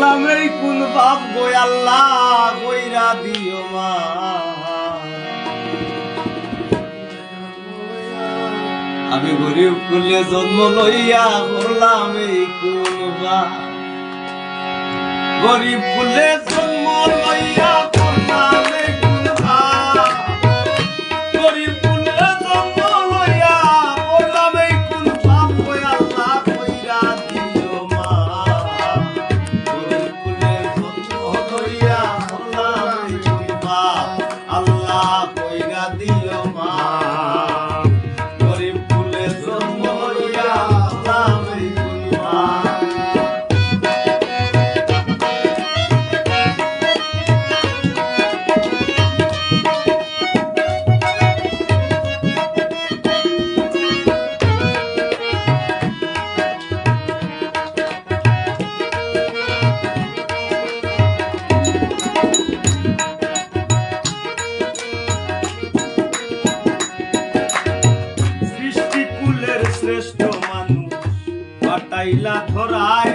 কোন বাপ আল্লাহ গইরা দিও মা। আমি গরিব কুলে জন্ম লইয়া করলাম এই কোন বাপ? গরিব কুলে জন্ম শ্রেষ্ঠ মানুষ পাটাইলা ধরায়।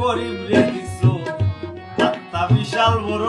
গরিব রে দিছো। বিশাল বড়